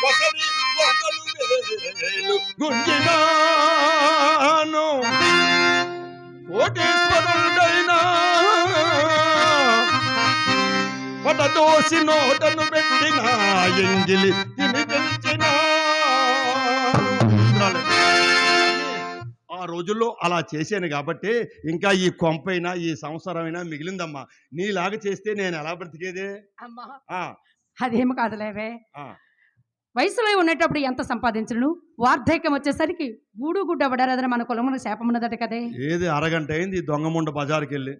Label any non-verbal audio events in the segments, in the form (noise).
ఒకరి వందలు వేలు గుంజినాను. కోటేశ్వరుడైనా పడదోసి నోటను పెట్టిన ఎంగిలి తిని ఆ రోజుల్లో అలా చేశాను కాబట్టి ఇంకా ఈ కొంపైనా ఈ సంవత్సరమైనా మిగిలిందమ్మా. నీలాగా చేస్తే నేను ఎలా బ్రతికేదే? అమ్మా ఆ, అదేమి కాదులేవే ఆ. వయసులో ఉండేటప్పుడు ఎంత సంపాదించను? వార్ధక్యం వచ్చేసరికి గూడు గుడ్డ పడారదని మన కులమున శాపం ఉన్నదట కదే. ఏది అరగంట అయింది దొంగముండ బజార్కి వెళ్ళి.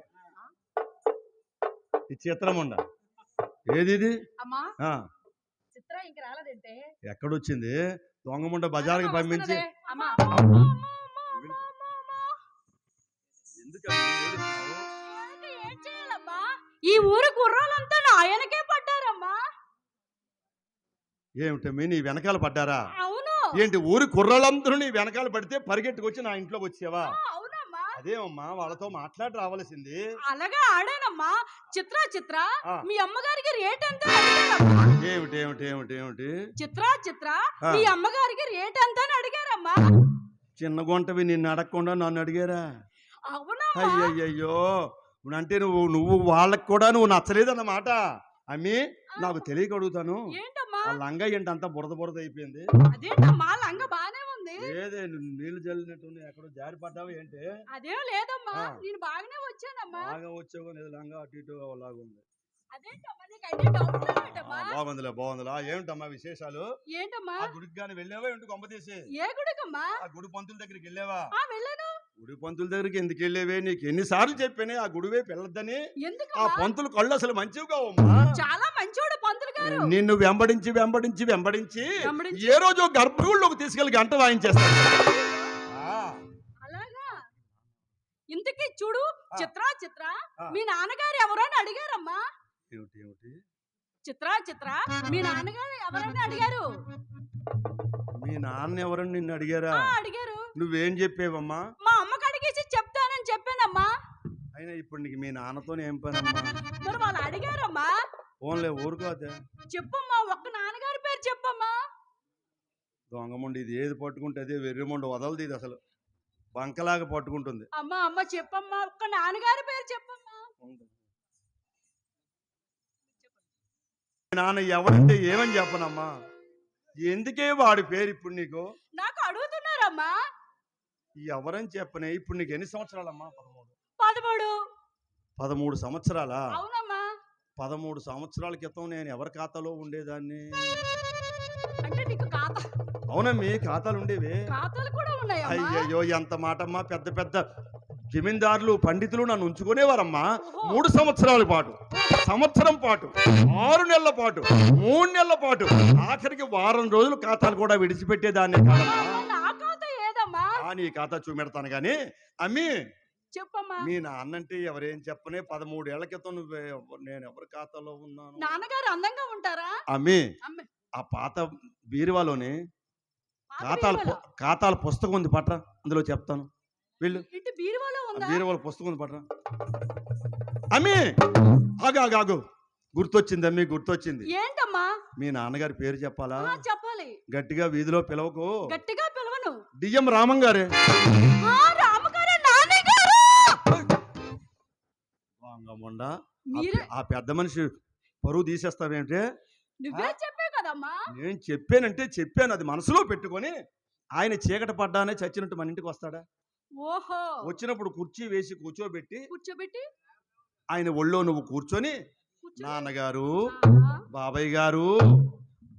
ఈ చిత్రముండ ఏది ఇది? అమ్మా ఆ, చిత్ర ఇంక రాలేదంటే? ఎక్కడొచ్చింది? దొంగముండ బజార్కి పంపించి. అమ్మా ఎందుకు అలా ఏడుస్తున్నావు? ఏం చేయాలమ్మా? ఈ ఊరు కుర్రాలంతా పడ్డారమ్మా ఏమిటమ్మి నీ వెనకాల పడ్డారా? అవును. ఏంటి ఊరి కుర్రాళ్ళందరూ నీ వెనకాల పడితే పరిగెట్టుకొచ్చి నా ఇంట్లోకి వచ్చావా? అవునమ్మా. అదేమమ్మా వాళ్ళతో మాట్లాడి రావాల్సింది. అలాగా ఆడానమ్మా. చిత్ర చిత్ర. మీ అమ్మగారికి రేట్ ఎంత. ఏమిటి ఏమిటి ఏమిటి ఏమిటి? చిత్ర చిత్ర. మీ అమ్మగారికి రేట్ ఎంత అని అడిగారమ్మా. చిన్న గుంటవి నిన్ను అడగకుండా నన్ను అడిగారా? అవునమ్మా. అయ్యయ్యో అంటే నువ్వు నువ్వు వాళ్ళకి కూడా నువ్వు నచ్చలేదన్నమాట. అమ్మి నాకు తెలియక అడుగుతాను ఏంటమ్మా? ఆ లంగా ఏంటి అంతా బురద బురద అయిపోయింది. అదేంటమ్మా? లంగ బానే ఉంది. ఏదే నీళ్ళు జల్లినట్టు ఎక్కడో జారి పడ్డావు ఏంటి? అదేం లేదమ్మా. నేను బాగానే వచ్చానమ్మా. బాగా వచ్చావు? లేదు లంగా అటు ఇటు లాగా ఉంది బాగుందిలే బాగుందిలే. ఏమిటమ్మా విశేషాలు? ఏంటమ్మా? గుడికి కానీ వెళ్ళావా? ఏంటి కొంప తీసి? ఏ గుడికమ్మా? ఆ గుడి పంతుల దగ్గరికి వెళ్ళావా? వెళ్ళాను. గుడి పంతుల దగ్గరికి ఎందుకు వెళ్ళేవే? నీకు ఎన్నిసార్లు చెప్పానే ఆ గుడివే పిల్లద్దని ఆ ఎందుకమ్మా? పంతులు కళ్ళు అసలు మంచివి కావమ్మా. చాలా మంచోడు పంతులు గారు. నిన్ను వెంబడించి వెంబడించి వెంబడించి వెంబడించి? ఏ రోజు గర్భగుడిలోకి తీసుకెళ్ళి గంట వాయించేస్తాడు ఆ, అలాగా? ఇంతకీ చూడు ఆ. చిత్ర చిత్ర ఆ. మీ నాన్నగారు ఎవరో అని అడిగారమ్మా. ఏమిటి ఏమిటి? చిత్ర చిత్ర మీ నాన్నగారు ఎవరని అడిగారు? మీ నాన్న ఎవరని నిన్ను అడిగారా? ఆ అడిగారు. నువ్వేం చెప్పేవమ్మా? మా అయినా ఇప్పుడు నీకు మీ నాన్నతో ఏం మరి వాళ్ళు అడిగారమ్మా? ఓన్లే ఊరుకోతే చెప్పమ్మా ఒక్క నాన్నగారి పేరు చెప్పమ్మా. దొంగముండి ఇది ఏది పట్టుకుంటే అదే వెర్రిముండు వదలదు ఇది అసలు. బంకలాగా పట్టుకుంటుంది. అమ్మా అమ్మ చెప్పమ్మా ఒక్క నాన్నగారి పేరు చెప్పమ్మా. నాన్న ఎవరంటే ఏమని చెప్పనమ్మా? ఎందుకే వాడి పేరు ఇప్పుడు నీకు? నాకు అడుగుతున్నారమ్మా. ఎవరని చెప్పనే? ఇప్పుడు నీకు ఎన్ని సంవత్సరాలమ్మా? పదమూడు. పదమూడు సంవత్సరాలా? అవునమ్మా. పదమూడు సంవత్సరాల క్రితం నేను ఎవరి ఖాతాలో ఉండేదాన్ని? అంటే నీకు ఖాతా అవునమ్మి ఖాతాలు ఉండేవి. ఖాతాలు కూడా ఉన్నాయమ్మా. అయ్యయ్యో ఎంత మాటమ్మా పెద్ద పెద్ద జమీందారులు పండితులు నన్ను ఉంచుకునేవారమ్మా. మూడు సంవత్సరాల పాటు సంవత్సరం పాటు ఆరు నెలల పాటు మూడు నెలల పాటు ఆఖరికి వారం రోజులు ఖాతాలు కూడా విడిచిపెట్టేదాన్ని కాదమ్మా. నీ ఖాతా చూపెడతాను కానీ అమ్మి చెప్పమ్మా. మీ నాన్నంటే ఎవరేం చెప్పనే పదమూడేళ్ళ క్రితం నువ్వే నేను ఎవరి ఖాతాలో ఉన్నాను? నాన్నగారు అందంగా ఉంటారా? అమ్మి. ఆ పాత బీరువాలోని ఖాతాల ఖాతాల పుస్తకం ఉంది పట్రా అందులో చెప్తాను. వెళ్ళు. బీరువాలో పుస్తకం ఉంది పట్రా. అమ్మి! ఆగు ఆగు ఆగు. గుర్తొచ్చింది అమ్మి గుర్తొచ్చింది. ఏంటమ్మా? మీ నాన్నగారి పేరు చెప్పాలా? చెప్పాలి. గట్టిగా వీధిలో పిలవకు. గట్టిగా పిలవను. డిఎం రామం గారే వాంగముండా. ఆ పెద్ద మనిషి పరువు తీసేస్తావేంటే? నువ్వే చెప్పే కదమ్మా. నేను చెప్పానంటే చెప్పాను అది మనసులో పెట్టుకొని ఆయన చీకట పడ్డానే చచ్చినట్టు మన ఇంటికి వస్తాడా? ఓహో. వచ్చినప్పుడు కుర్చీ వేసి కూర్చోబెట్టి కూర్చోబెట్టి? ఆయన ఒళ్ళో నువ్వు కూర్చొని కూర్చో నాన్నగారు బాబాయ్ గారు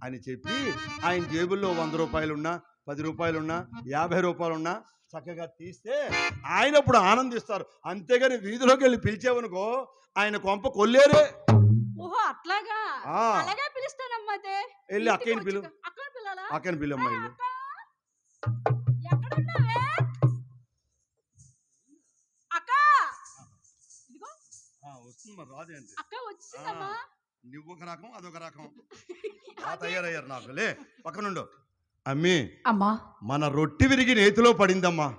అని చెప్పి ఆయన జేబుల్లో వంద రూపాయలున్నా పది రూపాయలున్నా యాభై రూపాయలున్నా చక్కగా తీస్తే ఆయన ఇప్పుడు ఆనందిస్తారు. అంతేగాని వీధిలోకి వెళ్ళి పిలిచేవనుకో ఆయన కొంప కొల్లేరే. ఓహో అట్లాగా? ఆ. అలాగే పిలుస్తానమ్మా అదే వెళ్ళి అక్కని పిలు. అక్కని ఆ, వెళ్ళి. అక్క. ఎక్కడున్నావే? అక్క! ఇదిగో. వస్తుంది మరి రాదేంటి అక్క వచ్చిందమ్మా. నువ్వు ఒక రకం అదొక రకం. (laughs) తయారయ్యారు నాకు. లే పక్కనుండు. అమ్మి అమ్మా. మన రొట్టి విరిగి నేతిలో పడిందమ్మా.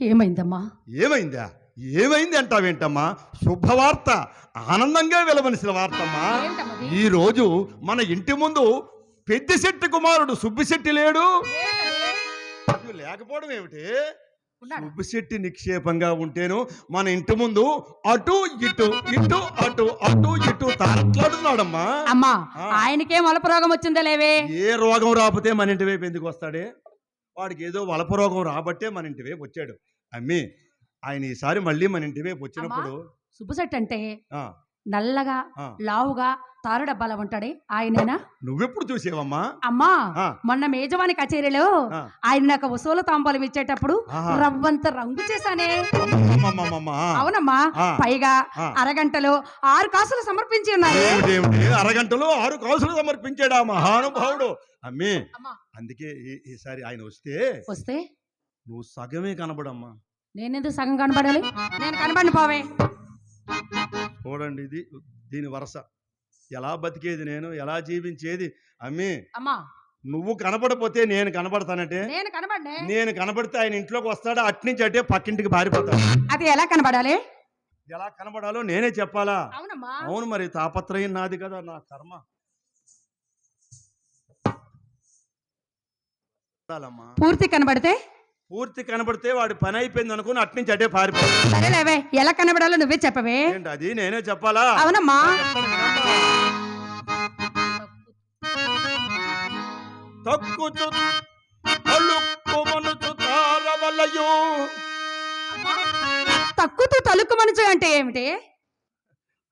ఏమైందమ్మా? ఏమైందా? ఏమైంది అంటావేంటమ్మా? శుభవార్త ఆనందంగా వెలవలసిన వార్తమ్మా. ఏంటమ్మది? ఈ రోజు మన ఇంటి ముందు పెద్దిశెట్టి కుమారుడు సుబ్బిశెట్టి లేడు. లేకపోవడం ఏమిటి? సుబ్బిశెట్టి నిక్షేపంగా ఉంటేను మన ఇంటి ముందు అటు ఇటు ఇటు అటు అటు ఇటు తాట్లాడుతున్నాడమ్మా అమ్మా. ఆయనకేం వలప రోగం వచ్చిందో లేవే. ఏ రోగం రాకపోతే మన ఇంటి వైపు ఎందుకు వస్తాడే? వాడికి ఏదో వలప రోగం రాబట్టే మన ఇంటి వైపు వచ్చాడు. అమ్మి ఆయన ఈసారి మళ్ళీ మన ఇంటి వైపు వచ్చినప్పుడు సుబ్బుసెట్ అంటే నల్లగా లావుగా తారు డబ్బాలో ఉంటాడే ఆయనేనా నువ్వెప్పుడు చూసేవమ్మా అమ్మా మొన్న మేజవాని కచేరీలో. ఆయన నాకు వసూలు తాంబూలం ఇచ్చేటప్పుడు. రవ్వంత రంగు చేశానే. అవునమ్మా పైగా. అరగంటలో ఆరు కాసులు సమర్పించి ఏమిటేమిటి అరగంటలో ఆరు కాసులు సమర్పించాడు మహానుభావుడు అమ్మి. అందుకే ఈసారి ఆయన వస్తే వస్తే నువ్వు సగమే కనబడమ్మా నేనెందుకు సగం కనబడాలి నేను కనబడిన పోవే చూడండి ఇది దీని వరస ఎలా బతికేది నేను? ఎలా జీవించేది? అమ్మి! అమ్మా! నువ్వు కనబడపోతే నేను కనబడతానంటే నేను కనబడనే నేను కనబడితే ఆయన ఇంట్లోకి వస్తాడు? అట్నుంచి అంటే పక్కింటికి పారిపోతాడు. అది ఎలా కనబడాలి? ఎలా కనబడాలో నేనే చెప్పాలా? అవునమ్మా. అవును మరి తాపత్రయం నాది కదా నా కర్మ. పూర్తి కనబడితే పూర్తి కనబడితే వాడి పని అయిపోయింది అనుకుని అట్నుంచి అటే సరేలేవే ఎలా కనబడాలో నువ్వే చెప్పవే. ఏంటి అది? నేనే చెప్పాలా? అవునమ్మా. తక్కుచు తారవలయు. తక్కుతూ తలుక్కు మనసు అంటే ఏమిటి?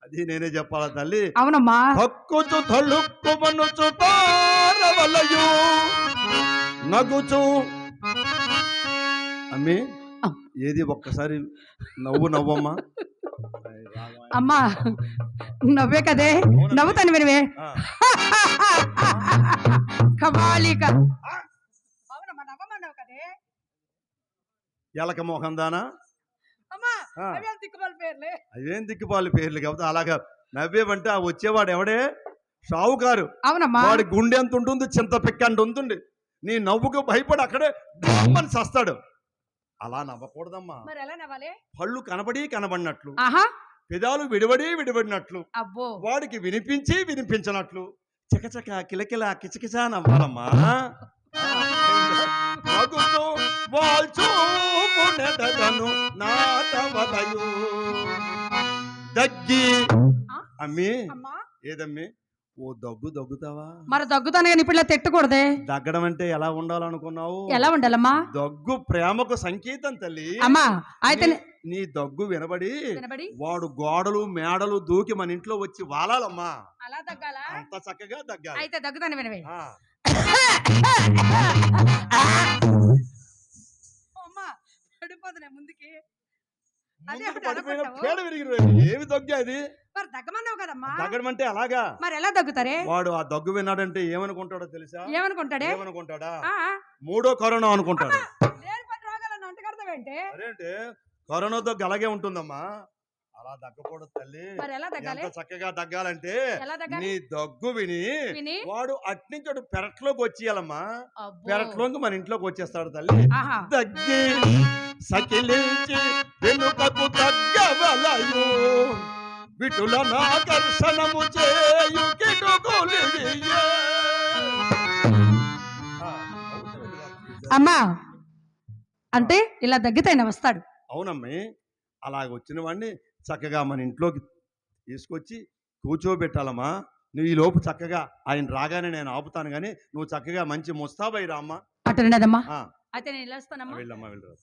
అది నేనే చెప్పాలా తల్లి? అవునమ్మా. హక్కుచు తలుక్కుమనుచు తారవలయు నగుచు అమ్మి. ఏది ఒక్కసారి నవ్వు నవ్వమ్మా. అమ్మా నవ్వే కదే. నవ్వుతాను వినవే. కబాలిక ఎలక మోహం దానా. అవేం దిక్కుపాలు పేర్లు? కాబట్టి అలాగా నవ్వేవంటే ఆ వచ్చేవాడు ఎవడే? షావుకారు. అవునమ్మా. వాడి గుండె ఎంత ఉంటుంది? చింత పిక్క అంత ఉంటుంది నీ నవ్వుకు భయపడి అక్కడే డామ్మని సస్తాడు. అలా నవ్వకూడదమ్మా. మరి ఎలా నవ్వాలి? పళ్ళు కనబడి కనబడినట్లు. ఆహా! పెదాలు విడివడి విడిపడినట్లు అబ్బో! వాడికి వినిపించి వినిపించినట్లు. చకచక కిలకిల కిచకిచ నవ్వాలమ్మా. నగుతూ నాటవలయు. దగ్గి. అమ్మా! ఏదమ్మి? ఓ దగ్గు దగ్గుతావా? మరి దగ్గుతాను కానీ ఇప్పుడు తిట్టకూడదే. దగ్గడం అంటే ఎలా ఉండాలనుకున్నావు? ఎలా ఉండాలమ్మా? దగ్గు ప్రేమకు సంకేతం తల్లి. అమ్మా అయితే నీ- దగ్గు వినబడి వాడు గోడలు మేడలు దూకి మన ఇంట్లో వచ్చి వాలాలమ్మా. అలా దగ్గాలా? అంత చక్కగా దగ్గాలి. అయితే దగ్గుతాను వినవే. అమ్మా పడిపోతున్నా ముందుకి అదే ముందుకు ఒకటి పడిపోయిన అనపడ్డావు. పేడ. ఏమి దగ్గు అది మరి దగ్గమన్నావు కదమ్మా. అలాగా మరి ఎలా దగ్గుతారే వాడు ఆ దగ్గు విన్నాడంటే ఏమనుకుంటాడో తెలుసా? ఏమనుకుంటాడే? మూడో కరోనా అనుకుంటాడు. అదేంటి? కరోనా దగ్గు అలాగే ఉంటుందమ్మా. అలా దగ్గకూడదు తల్లి. ఎంత చక్కగా దగ్గాలంటే నీ దగ్గు విని వాడు అట్నుంచి అటు పెరట్లోకి వచ్చేయాలమ్మా. పెరట్లోకి మన ఇంట్లోకి వచ్చేస్తాడు తల్లి. దగ్గి. సకిలించి వెనుకకు తగ్గవలయు. విటుల నాకర్షణము చేయు అమ్మా అంటే ఇలా దగ్గితే ఆయన వస్తాడు. అవునమ్మే అలాగ వచ్చిన వాడిని చక్కగా మన ఇంట్లోకి తీసుకొచ్చి కూర్చోబెట్టాలమ్మా. నువ్వు ఈ లోపు చక్కగా ఆయన రాగానే నేను ఆపుతాను కానీ నువ్వు చక్కగా మంచి ముస్తాబై రామ్మా అటు అయితే నేను ఇలా వస్తానమ్మా వెళ్ళమ్మా వెళ్ళరు.